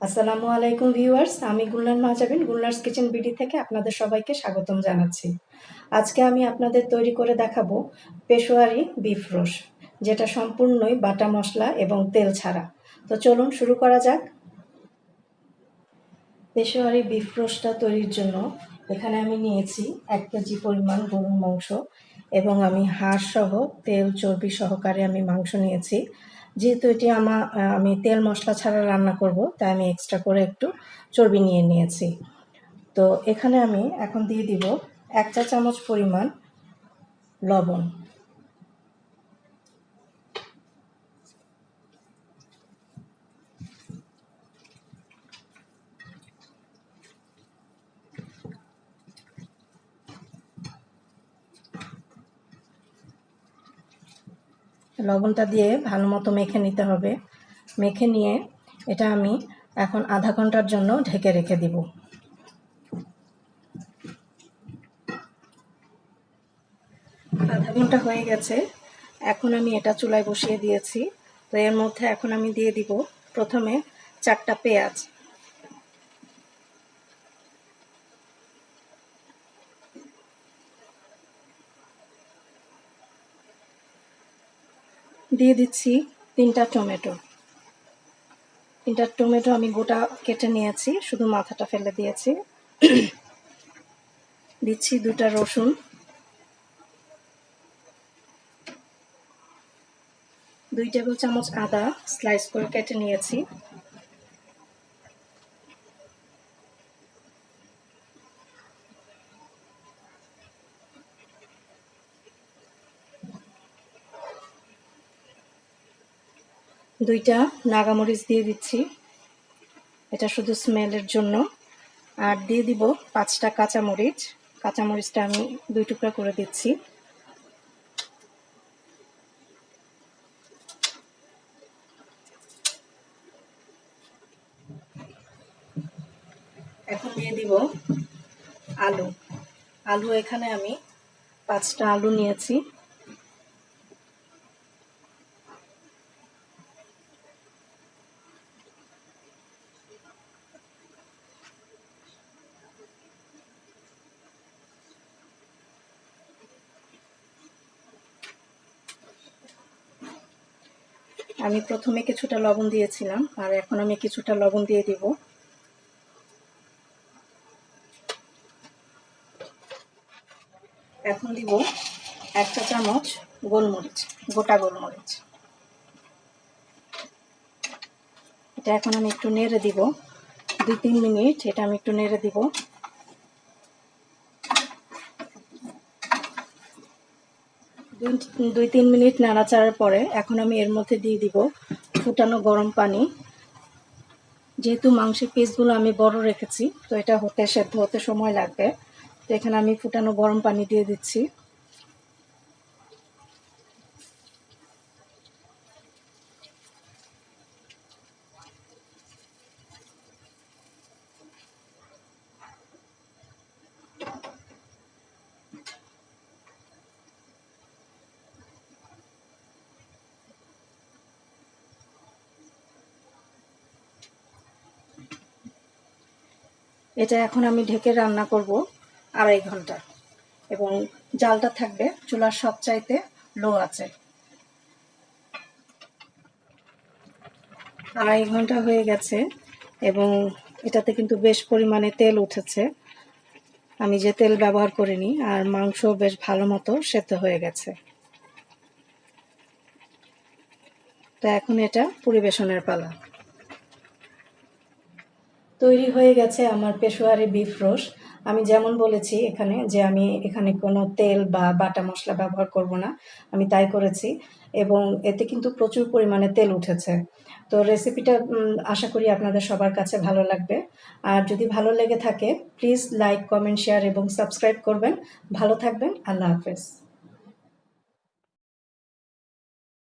আসসালামু আলাইকুম ভিউয়ার্স, আমি গুলনার মাহজাবিন, গুলনার্স কিচেন বিডি থেকে আপনাদের সবাইকে স্বাগতম জানাচ্ছি। আজকে আমি আপনাদের তৈরি করে দেখাবো পেশোয়ারি বিফ রোস যেটা সম্পূর্ণই বাটা মশলা এবং তেল ছাড়া। তো চলুন শুরু করা যাক। পেশোয়ারি বিফ রোসটা তৈরির জন্য এখানে আমি নিয়েছি এক কেজি পরিমাণ গরুর মাংস এবং আমি হাড় সহ তেল চর্বি সহকারে আমি মাংস নিয়েছি। যেহেতু এটি আমার আমি তেল মশলা ছাড়া রান্না করব, তাই আমি এক্সট্রা করে একটু চর্বি নিয়ে নিয়েছি। তো এখানে আমি এখন দিয়ে দিব এক চা চামচ পরিমাণ লবণ। লবণটা দিয়ে ভালো মতো মেখে নিতে হবে। মেখে নিয়ে এটা আমি এখন আধা ঘণ্টার জন্য ঢেকে রেখে দিব। আধা ঘণ্টা হয়ে গেছে। এখন আমি এটা চুলায় বসিয়ে দিয়েছি। তো এর মধ্যে এখন আমি দিয়ে দিব প্রথমে চারটা পেঁয়াজ। দিয়ে দিচ্ছি তিনটা টমেটো। তিনটা টমেটো আমি গোটা কেটে নিয়েছি, শুধু মাথাটা ফেলে দিয়েছি। দিচ্ছি দুটা রসুন। দুই টেবিল চামচ আদা স্লাইস করে কেটে নিয়েছি। দুইটা নাগামরিচ দিয়ে দিচ্ছি। এটা শুধু স্মেলের জন্য। আর দিয়ে দিব পাঁচটা কাঁচামরিচ। কাঁচামরিচটা আমি দুই টুকরা করে দিচ্ছি। এখন দিয়ে দিব আলু। আলু এখানে আমি পাঁচটা আলু নিয়েছি। আমি প্রথমে কিছুটা লবণ দিয়েছিলাম, আর এখন আমি কিছুটা লবণ দিয়ে দিব। এখন দিব একটা চামচ গোলমরিচ, গোটা গোলমরিচ। এটা এখন আমি একটু নেড়ে দিব, দুই তিন মিনিট এটা আমি একটু নেড়ে দিব। দুই তিন মিনিট নাড়াচাড়ার পরে এখন আমি এর মধ্যে দিয়ে দিব ফুটানো গরম পানি। যেহেতু মাংসের পিসগুলো আমি বড় রেখেছি, তো এটা হতে সেদ্ধ হতে সময় লাগবে। তো এখানে আমি ফুটানো গরম পানি দিয়ে দিচ্ছি। এটা এখন আমি ঢেকে রান্না করব আড়াই ঘণ্টা। এবং জালটা থাকবে চুলার সব চাইতে লো আছে। আড়াই ঘণ্টা হয়ে গেছে এবং এটাতে কিন্তু বেশ পরিমাণে তেল উঠেছে। আমি যে তেল ব্যবহার করিনি, আর মাংস বেশ ভালো মতো সেদ্ধ হয়ে গেছে। তো এখন এটা পরিবেশনের পালা। তৈরি হয়ে গেছে আমার পেশোয়ারি বিফ রোস আমি যেমন বলেছি এখানে যে আমি এখানে কোনো তেল বা বাটা মশলা ব্যবহার করব না, আমি তাই করেছি এবং এতে কিন্তু প্রচুর পরিমাণে তেল উঠেছে। তো রেসিপিটা আশা করি আপনাদের সবার কাছে ভালো লাগবে। আর যদি ভালো লেগে থাকে প্লিজ লাইক কমেন্ট শেয়ার এবং সাবস্ক্রাইব করবেন। ভালো থাকবেন, আল্লাহ হাফেজ।